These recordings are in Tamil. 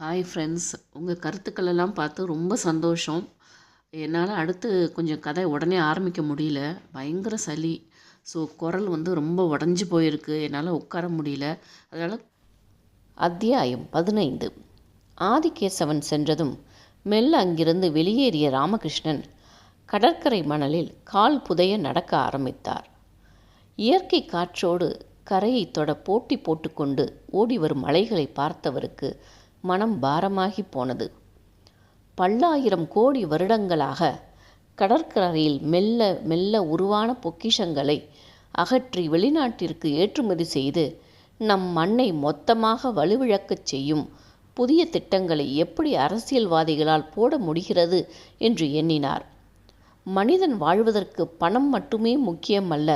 ஹாய் ஃப்ரெண்ட்ஸ் உங்கள் கருத்துக்களெல்லாம் பார்த்து ரொம்ப சந்தோஷம். என்னால் அடுத்து கொஞ்சம் கதை உடனே ஆரம்பிக்க முடியல. பயங்கர சளி. ஸோ குரல் வந்து ரொம்ப உடஞ்சி போயிருக்கு. என்னால் உட்கார முடியல. அதனால் அத்தியாயம் பதினைந்து. ஆதிகேசவன் சென்றதும் மெல்ல அங்கிருந்து வெளியேறிய ராமகிருஷ்ணன் கடற்கரை மணலில் கால் புதைய நடக்க ஆரம்பித்தார். இயற்கை காற்றோடு கரையை தொட போட்டி போட்டுக்கொண்டு ஓடி வரும் அலைகளை பார்த்தவருக்கு மனம் பாரமாகி போனது. பல்லாயிரம் கோடி வருடங்களாக கடற்கரையில் மெல்ல மெல்ல உருவான பொக்கிஷங்களை அகற்றி வெளிநாட்டிற்கு ஏற்றுமதி செய்து நம் மண்ணை மொத்தமாக வலுவிழக்கச் செய்யும் புதிய திட்டங்களை எப்படி அரசியல்வாதிகளால் போட முடிகிறது என்று எண்ணினார். மனிதன் வாழ்வதற்கு பணம் மட்டுமே முக்கியமல்ல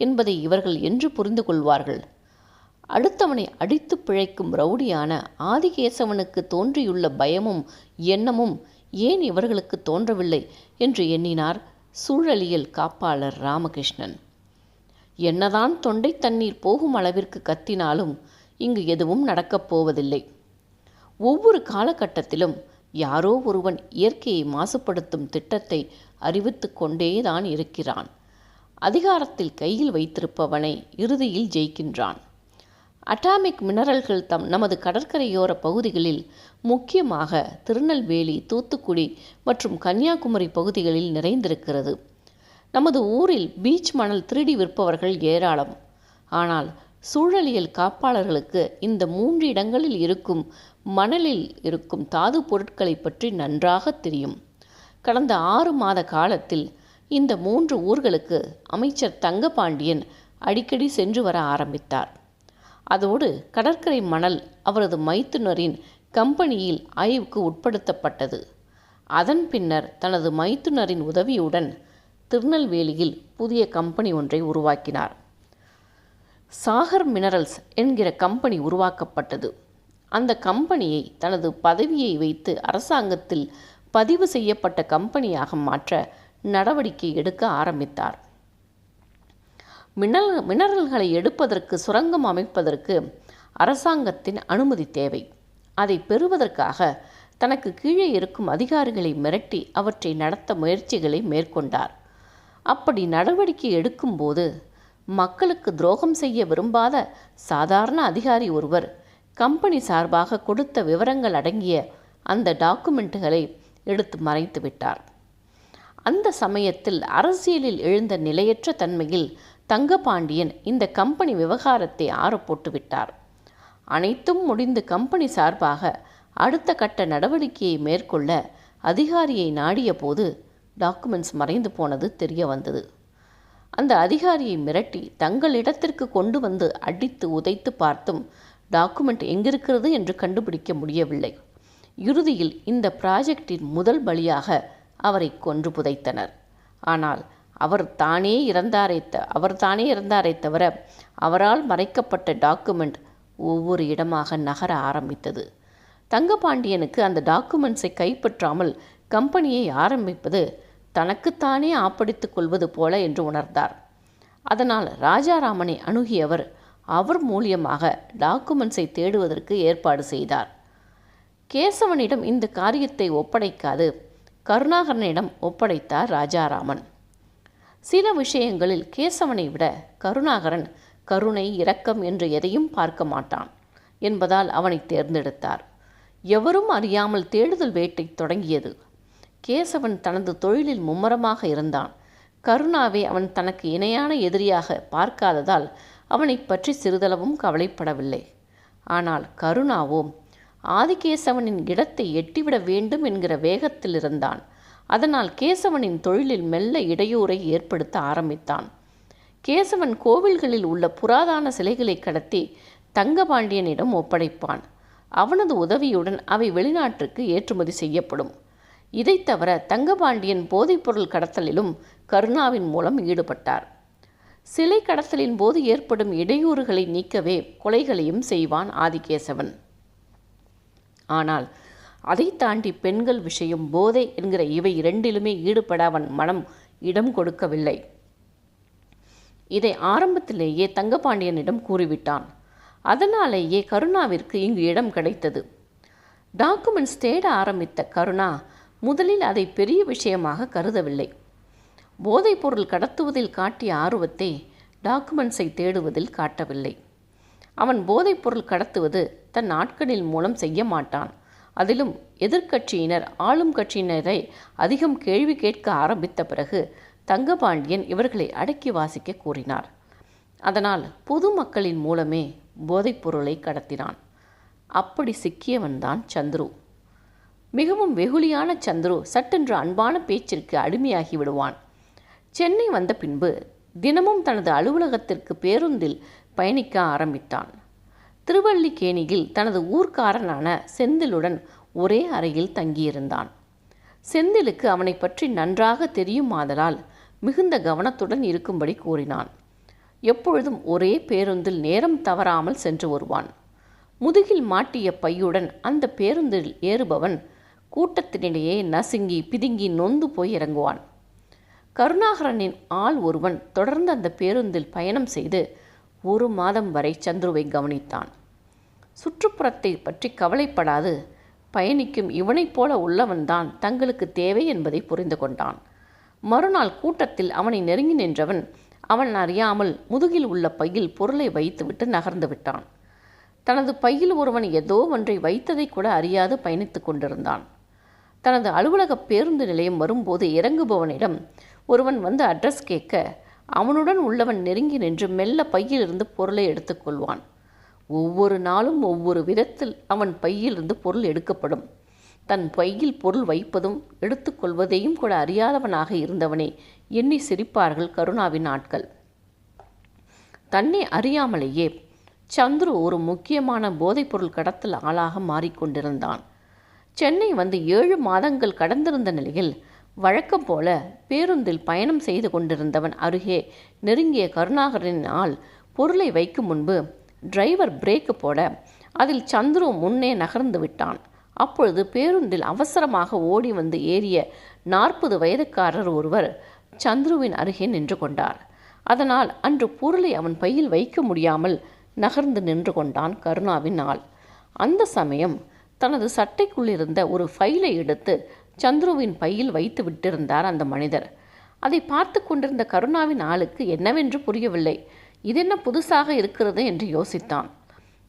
என்பதை இவர்கள் என்று புரிந்து கொள்வார்கள் அடுத்தவனை அடித்து பிழைக்கும் ரவுடியான ஆதிகேசவனுக்கு தோன்றியுள்ள பயமும் எண்ணமும் ஏன் இவர்களுக்கு தோன்றவில்லை என்று எண்ணினார் சூழலியல் காப்பாளர் ராமகிருஷ்ணன். என்னதான் தொண்டை தண்ணீர் போகும் அளவிற்கு கத்தினாலும் இங்கு எதுவும் நடக்கப் போவதில்லை. ஒவ்வொரு காலகட்டத்திலும் யாரோ ஒருவன் இயற்கையை மாசுபடுத்தும் திட்டத்தை அறிவித்து கொண்டேதான் இருக்கிறான். அதிகாரத்தில் கையில் வைத்திருப்பவனை இறுதியில் ஜெயிக்கின்றான். அட்டாமிக் மினரல்கள் தம் நமது கடற்கரையோர பகுதிகளில் முக்கியமாக திருநெல்வேலி தூத்துக்குடி மற்றும் கன்னியாகுமரி பகுதிகளில் நிறைந்திருக்கிறது. நமது ஊரில் பீச் மணல் திருடி விற்பவர்கள் ஏராளம். ஆனால் சூழலியல் காப்பாளர்களுக்கு இந்த மூன்று இடங்களில் இருக்கும் மணலில் இருக்கும் தாது பொருட்களை பற்றி நன்றாக தெரியும். கடந்த ஆறு மாத காலத்தில் இந்த மூன்று ஊர்களுக்கு அமைச்சர் தங்கபாண்டியன் அடிக்கடி சென்று வர ஆரம்பித்தார். அதோடு கடற்கரை மணல் அவரது மைத்துனரின் கம்பெனியில் ஆய்வுக்கு உட்படுத்தப்பட்டது. அதன் பின்னர் தனது மைத்துனரின் உதவியுடன் திருநெல்வேலியில் புதிய கம்பெனி ஒன்றை உருவாக்கினார். சாகர் மினரல்ஸ் என்கிற கம்பெனி உருவாக்கப்பட்டது. அந்த கம்பெனியை தனது பதவியை வைத்து அரசாங்கத்தில் பதிவு செய்யப்பட்ட கம்பெனியாக மாற்ற நடவடிக்கை எடுக்க ஆரம்பித்தார். மினல் மினரல்களை எடுப்பதற்கு சுரங்கம் அமைப்பதற்கு அரசாங்கத்தின் அனுமதி தேவை. அதை பெறுவதற்காக தனக்கு கீழே இருக்கும் அதிகாரிகளை மிரட்டி அவற்றை நடத்த முயற்சிகளை மேற்கொண்டார். அப்படி நடவடிக்கை எடுக்கும்போது மக்களுக்கு துரோகம் செய்ய விரும்பாத சாதாரண அதிகாரி ஒருவர் கம்பெனி சார்பாக கொடுத்த விவரங்கள் அடங்கிய அந்த டாக்குமெண்ட்டுகளை எடுத்து மறைத்து விட்டார். அந்த சமயத்தில் அரசியலில் எழுந்த நிலையற்ற தன்மையில் தங்கபாண்டியன் இந்த கம்பெனி விவகாரத்தை ஆறப்போட்டு விட்டார் அனைத்தும் முடிந்து கம்பெனி சார்பாக அடுத்த கட்ட நடவடிக்கையை மேற்கொள்ள அதிகாரியை நாடிய போது டாக்குமெண்ட்ஸ் மறைந்து போனது தெரிய வந்தது. அந்த அதிகாரியை மிரட்டி தங்களிடத்திற்கு கொண்டு வந்து அடித்து உதைத்து பார்த்தும் டாக்குமெண்ட் எங்கிருக்கிறது என்று கண்டுபிடிக்க முடியவில்லை. இறுதியில் இந்த ப்ராஜெக்டின் முதல் பலியாக அவரை கொன்று புதைத்தனர். ஆனால் அவர் தானே இறந்தாரே த அவர் தானே இறந்தாரே தவிர அவரால் மறைக்கப்பட்ட டாக்குமெண்ட் ஒவ்வொரு இடமாக நகர ஆரம்பித்தது. தங்கபாண்டியனுக்கு அந்த டாக்குமெண்ட்ஸை கைப்பற்றாமல் கம்பெனியை ஆரம்பிப்பது தனக்குத்தானே ஆப்படித்துக் கொள்வது போல என்று உணர்ந்தார். அதனால் ராஜாராமனை அணுகியவர் அவர் மூலியமாக டாக்குமெண்ட்ஸை தேடுவதற்கு ஏற்பாடு செய்தார். கேசவனிடம் இந்த காரியத்தை ஒப்படைக்காது கருணாகரனிடம் ஒப்படைத்தார் ராஜாராமன். சில விஷயங்களில் கேசவனை விட கருணாகரன் கருணை இரக்கம் என்று எதையும் பார்க்க மாட்டான் என்பதால் அவனை தேர்ந்தெடுத்தார். எவரும் அறியாமல் தேடுதல் வேட்டை தொடங்கியது. கேசவன் தனது தொழிலில் மும்மரமாக இருந்தான். கருணாவை அவன் தனக்கு இணையான எதிரியாக பார்க்காததால் அவனை பற்றி சிறிதளவும் கவலைப்படவில்லை. ஆனால் கருணாவோ ஆதிகேசவனின் இடத்தை எட்டிவிட வேண்டும் என்கிற வேகத்தில் இருந்தான் அதனால் கேசவனின் தொழிலில் மெல்ல இடையூறை ஏற்படுத்த ஆரம்பித்தான். கேசவன் கோவில்களில் உள்ள புராதான சிலைகளை கடத்தி தங்கபாண்டியனிடம் ஒப்படைப்பான். அவனது உதவியுடன் அவை வெளிநாட்டிற்கு ஏற்றுமதி செய்யப்படும். இதைத் தவிர தங்கபாண்டியன் போதைப்பொருள் கடத்தலிலும் கருணாவின் மூலம் ஈடுபட்டார். சிலை கடத்தலின் போது ஏற்படும் இடையூறுகளை நீக்கவே கொலைகளையும் செய்வான் ஆதிகேசவன். ஆனால் அதை தாண்டி பெண்கள் விஷயம் போதை என்கிற இவை இரண்டிலுமே ஈடுபட அவன் மனம் இடம் கொடுக்கவில்லை. இதை ஆரம்பத்திலேயே தங்கபாண்டியனிடம் கூறிவிட்டான். அதனாலேயே கருணாவிற்கு இங்கு இடம் கிடைத்தது. டாக்குமெண்ட்ஸ் தேட ஆரம்பித்த கருணா முதலில் அதை பெரிய விஷயமாக கருதவில்லை. போதைப்பொருள் கடத்துவதில் காட்டிய ஆர்வத்தை டாக்குமெண்ட்ஸை தேடுவதில் காட்டவில்லை. அவன் போதைப்பொருள் கடத்துவது தன் ஆட்களின் மூலம் செய்ய மாட்டான். அதிலும் எதிர்க்கட்சியினர் ஆளும் கட்சியினரை அதிகம் கேள்வி கேட்க ஆரம்பித்த பிறகு தங்கபாண்டியன் இவர்களை அடக்கி வாசிக்க கூறினார். அதனால் பொதுமக்களின் மூலமே போதைப்பொருளை கடத்தினான். அப்படி சிக்கியவன்தான் சந்துரு. மிகவும் வெகுளியான சந்துரு சட்டென்று அன்பான பேச்சிற்கு அடிமையாகி விடுவான். சென்னை வந்த பின்பு தினமும் தனது அலுவலகத்திற்கு பேருந்தில் பயணிக்க ஆரம்பித்தான். திருவள்ளிக்கேணியில் தனது ஊர்க்காரனான செந்திலுடன் ஒரே அறையில் தங்கியிருந்தான். செந்திலுக்கு அவனை பற்றி நன்றாக தெரியுமாதலால் மிகுந்த கவனத்துடன் இருக்கும்படி கூறினான். எப்பொழுதும் ஒரே பேருந்தில் நேரம் தவறாமல் சென்று வருவான். முதுகில் மாட்டிய பையுடன் அந்த பேருந்தில் ஏறுபவன் கூட்டத்தினிடையே நசுங்கி பிதுங்கி நொந்து போய் இறங்குவான். கருணாகரனின் ஆள் ஒருவன் தொடர்ந்து அந்த பேருந்தில் பயணம் செய்து ஒரு மாதம் வரை சந்துருவை கவனித்தான். சுற்றுப்புறத்தை பற்றி கவலைப்படாது. பயணிக்கும் இவனைப் போல உள்ளவன்தான் தங்களுக்கு தேவை என்பதை புரிந்து கொண்டான். மறுநாள் கூட்டத்தில் அவனை நெருங்கி நின்றவன் அவன் அறியாமல் முதுகில் உள்ள பையில் பொருளை வைத்துவிட்டு நகர்ந்து விட்டான். தனது பையில் ஒருவன் ஏதோ ஒன்றை வைத்ததை கூட அறியாது பயணித்துக் கொண்டிருந்தான். தனது அலுவலக பேருந்து நிலையம் வரும்போது இறங்குபவனிடம் ஒருவன் வந்து அட்ரஸ் கேட்க அவனுடன் உள்ளவன் நெருங்கி நின்று மெல்ல பையிலிருந்து பொருளை எடுத்துக்கொள்வான் ஒவ்வொரு நாளும் ஒவ்வொரு விதத்தில் அவன் பையிலிருந்து பொருள் எடுக்கப்படும். தன் பையில் பொருள் வைப்பதும் எடுத்துக்கொள்வதையும் கூட அறியாதவனாக இருந்தவனே எண்ணி சிரிப்பார்கள் கருணாவின் ஆட்கள். தன்னை அறியாமலேயே சந்துரு ஒரு முக்கியமான போதைப்பொருள் கடத்தல் ஆளாக மாறிக்கொண்டிருந்தான். சென்னை வந்து ஏழு மாதங்கள் கடந்திருந்த நிலையில் வழக்கம் போல பேருந்தில் பயணம் செய்து கொண்டிருந்தவன் அருகே நெருங்கிய கருணாகரனால் பொருளை வைக்கும் முன்பு டிரைவர் பிரேக்கு போட அதில் சந்துரு முன்னே நகர்ந்து விட்டான். அப்பொழுது பேருந்தில் அவசரமாக ஓடி வந்து ஏறிய நாற்பது வயதுக்காரர் ஒருவர் சந்துருவின் அருகே நின்று கொண்டார். அதனால் அன்று பொருளை அவன் பையில் வைக்க முடியாமல் நகர்ந்து நின்று கொண்டான் கருணாவின் ஆள் அந்த சமயம் தனது சட்டைக்குள்ளிருந்த ஒரு ஃபைலை எடுத்து சந்துருவின் பையில் வைத்து விட்டிருந்தார் அந்த மனிதர். அதை பார்த்து கொண்டிருந்த கருணாவின் ஆளுக்கு என்னவென்று புரியவில்லை. இதென்ன புதுசாக இருக்கிறது? என்று யோசித்தான்.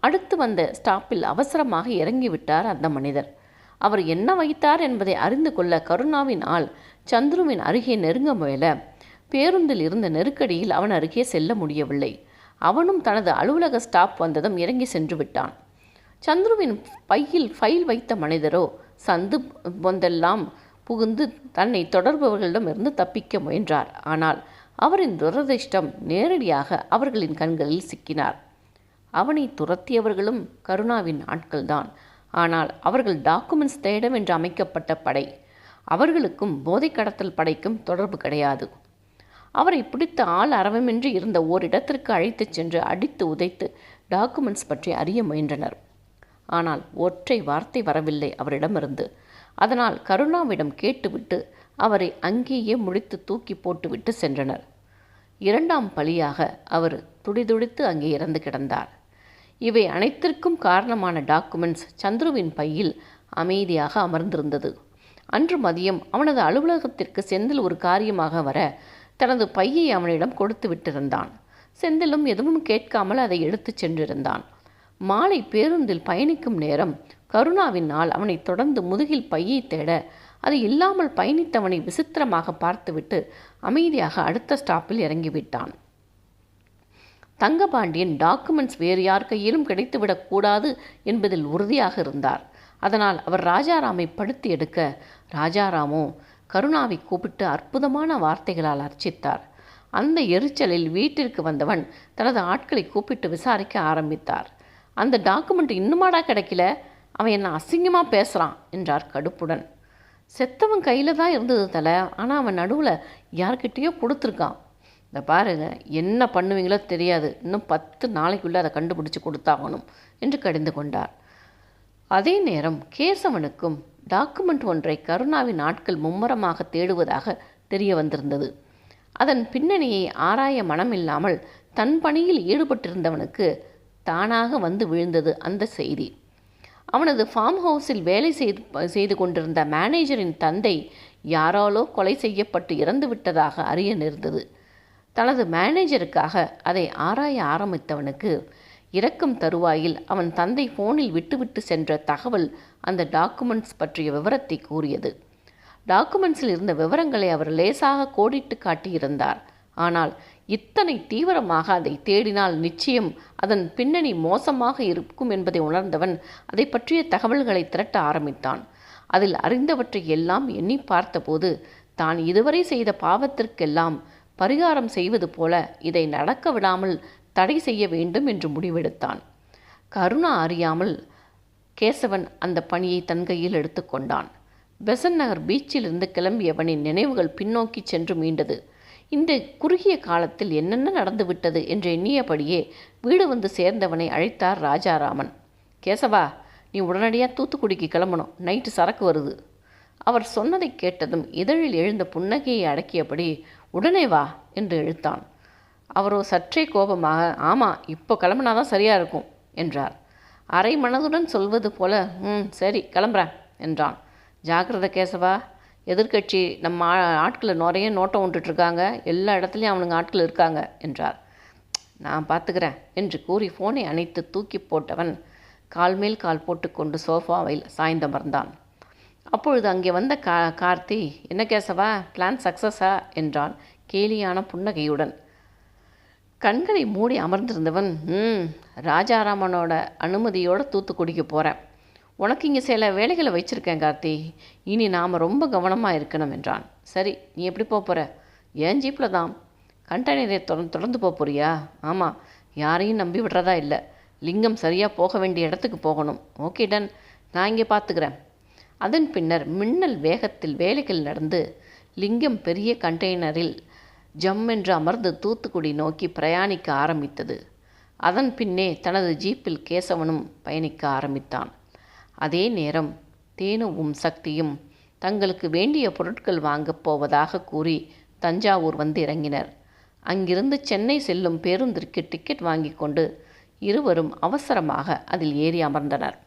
அடுத்து வந்த ஸ்டாப்பில் அவசரமாக இறங்கிவிட்டார் அந்த மனிதர். அவர் என்ன வைத்தார் என்பதை அறிந்து கொள்ள கருணாவின் ஆள் சந்துருவின் அருகே நெருங்க முயல. பேருந்தில் இருந்த நெருக்கடியில் அவன் அருகே செல்ல முடியவில்லை. அவனும் தனது அலுவலக ஸ்டாப் வந்ததும் இறங்கி சென்று விட்டான். சந்துருவின் பையில் ஃபைல் வைத்த மனிதரோ சந்து பொந்தெல்லாம் புகுந்து தன்னை தொடர்பவர்களிடமிருந்து தப்பிக்க முயன்றார். ஆனால் அவரின் துரதிர்ஷ்டம் நேரடியாக அவர்களின் கண்களில் சிக்கினார். அவனை துரத்தியவர்களும் கருணாவின் ஆட்கள்தான். ஆனால் அவர்கள் டாக்குமெண்ட்ஸ் தேடவென்று அமைக்கப்பட்ட படை. அவர்களுக்கும் போதை கடத்தல் படைக்கும் தொடர்பு கிடையாது. அவரை பிடித்த ஆள் அரவமின்றி இருந்த ஓரிடத்திற்கு அழைத்துச் சென்று அடித்து உதைத்து டாக்குமெண்ட்ஸ் பற்றி அறிய முயன்றனர். ஆனால் ஒற்றை வார்த்தை வரவில்லை அவரிடமிருந்து. அதனால் கருணாவிடம் கேட்டுவிட்டு அவரை அங்கேயே முடித்து தூக்கி போட்டுவிட்டு சென்றனர். இரண்டாம் பலியாக அவர் துடிதுடித்து அங்கே இறந்து கிடந்தார். இவை அனைத்திற்கும் காரணமான டாக்குமெண்ட்ஸ் சந்துருவின் பையில் அமைதியாக அமர்ந்திருந்தது. அன்று மதியம் அவனது அலுவலகத்திற்கு செந்தில் ஒரு காரியமாக வர தனது பையை அவனிடம் கொடுத்து விட்டிருந்தான். செந்திலும் எதுவும் கேட்காமல் அதை எடுத்துச் சென்றிருந்தான். மாலை பேருந்தில் பயணிக்கும் நேரம் கருணாவின் அவனை தொடர்ந்து முதுகில் பையை தேட அது இல்லாமல் பயணித்தவனை விசித்திரமாக பார்த்துவிட்டு அமைதியாக அடுத்த ஸ்டாப்பில் இறங்கிவிட்டான். தங்கபாண்டியன் டாக்குமெண்ட்ஸ் வேறு யார் கையிலும் கிடைத்துவிடக்கூடாது என்பதில் உறுதியாக இருந்தார். அதனால் அவர் ராஜாராமை படுத்தி எடுக்க ராஜாராமோ கருணாவை கூப்பிட்டு அற்புதமான வார்த்தைகளால் அர்ச்சித்தார். அந்த எரிச்சலில் வீட்டிற்கு வந்தவன் தனது ஆட்களை கூப்பிட்டு விசாரிக்க ஆரம்பித்தார். அந்த டாக்குமெண்ட் இன்னுமாடா கிடைக்கல? அவன் என்ன அசிங்கமாக பேசுகிறான் என்றார் கடுப்புடன். செத்தவன் கையில் தான் இருந்தது தலை ஆனால் அவன் நடுவில் யார்கிட்டேயோ கொடுத்துருக்கான். இந்த பாருங்க என்ன பண்ணுவீங்களோ தெரியாது. இன்னும் பத்து நாளைக்குள்ளே அதை கண்டுபிடிச்சி கொடுத்தாகணும் என்று கடிந்து கொண்டார். அதே நேரம் கேசவனுக்கும் டாக்குமெண்ட் ஒன்றை கருணாவின் ஆட்கள் மும்முரமாக தேடுவதாக தெரிய வந்திருந்தது. அதன் பின்னணியை ஆராய மனமில்லாமல் தன் பணியில் ஈடுபட்டிருந்தவனுக்கு தானாக வந்து விழுந்தது அந்த செய்தி. அவனது ஃபார்ம் ஹவுஸில் வேலை செய்து செய்து கொண்டிருந்த மேனேஜரின் தந்தை யாராலோ கொலை செய்யப்பட்டு இறந்து விட்டதாக அறிய நேர்ந்தது. தனது மேனேஜருக்காக அதை ஆராய ஆரம்பித்தவனுக்கு இறக்கும் தருவாயில் அவன் தந்தை ஃபோனில் விட்டுவிட்டு சென்ற தகவல் அந்த டாக்குமெண்ட்ஸ் பற்றிய விவரத்தை கூறியது. டாக்குமெண்ட்ஸில் இருந்த விவரங்களை அவர் லேசாக கோடிட்டு காட்டியிருந்தார். ஆனால் இத்தனை தீவிரமாக அதை தேடினால் நிச்சயம் அதன் பின்னணி மோசமாக இருக்கும் என்பதை உணர்ந்தவன் அதை பற்றிய தகவல்களை திரட்ட ஆரம்பித்தான். அதில் அறிந்தவற்றை எல்லாம் எண்ணி பார்த்தபோது தான் இதுவரை செய்த பாவத்திற்கெல்லாம் பரிகாரம் செய்வது போல இதை நடக்க விடாமல் தடை செய்ய வேண்டும் என்று முடிவெடுத்தான். கருணா அறியாமல் கேசவன் அந்த பணியை தன் கையில் எடுத்துக்கொண்டான் பெசன் நகர் பீச்சிலிருந்து கிளம்பியவனின் நினைவுகள் பின்னோக்கி சென்று மீண்டது. இந்த குறுகிய காலத்தில் என்னென்ன நடந்துவிட்டது என்று எண்ணியபடியே வீடு வந்து சேர்ந்தவனை அழைத்தார் ராஜாராமன். கேசவா நீ உடனடியாக தூத்துக்குடிக்கு கிளம்பணும். நைட்டு சரக்கு வருது. அவர் சொன்னதை கேட்டதும் இதழில் எழுந்த புன்னகையை அடக்கியபடி உடனே வா என்று இழுத்தான் அவரோ சற்றே கோபமாக ஆமாம் இப்போ கிளம்புனாதான் சரியாக இருக்கும் என்றார். அரை மனதுடன் சொல்வது போல ம் சரி கிளம்புறேன் என்றான். ஜாக்கிரத கேசவா. எதிர்க்கட்சி நம்ம ஆட்களை நிறைய நோட்டம் விட்டுட்ருக்காங்க. எல்லா இடத்துலையும் அவனுங்க ஆட்கள் இருக்காங்க என்றார். நான் பார்த்துக்கிறேன் என்று கூறி ஃபோனை அணைத்து தூக்கி போட்டவன் கால் மேல் கால் போட்டுக்கொண்டு சோஃபாவில் சாய்ந்தமர்ந்தான் அப்பொழுது அங்கே வந்த கா கார்த்தி என்ன கேசவா பிளான் சக்ஸஸா என்றான் கேலியான புன்னகையுடன். கண்களை மூடி அமர்ந்திருந்தவன் ம் ராஜாராமனோட அனுமதியோட தூத்துக்குடிக்கு போகிறேன் உனக்கு இங்கே சில வேலைகளை வச்சுருக்கேன் கார்த்தி. இனி நாம் ரொம்ப கவனமாக இருக்கணும் என்றான். சரி நீ எப்படி போக போகிற ஏன் ஜீப்பில் தான். கண்டெய்னரை தொடர்ந்து தொடர்ந்து போக போறியா? ஆமாம் யாரையும் நம்பி விடுறதா இல்லை. லிங்கம் சரியாக போக வேண்டிய இடத்துக்கு போகணும். Okay done. நான் இங்கே பார்த்துக்கிறேன் அதன் பின்னர் மின்னல் வேகத்தில் வேலைகள் நடந்து லிங்கம் பெரிய கண்டெய்னரில் ஜம் என்று அமர்ந்து தூத்துக்குடி நோக்கி பிரயாணிக்க ஆரம்பித்தது. அதன் பின்னே தனது ஜீப்பில் கேசவனும் பயணிக்க ஆரம்பித்தான். அதே நேரம் தேனுவும் சக்தியும் தங்களுக்கு வேண்டிய பொருட்கள் வாங்கப் போவதாக கூறி தஞ்சாவூர் வந்து இறங்கினர். அங்கிருந்து சென்னை செல்லும் பேருந்திற்கு டிக்கெட் வாங்கி கொண்டு இருவரும் அவசரமாக அதில் ஏறி அமர்ந்தனர்.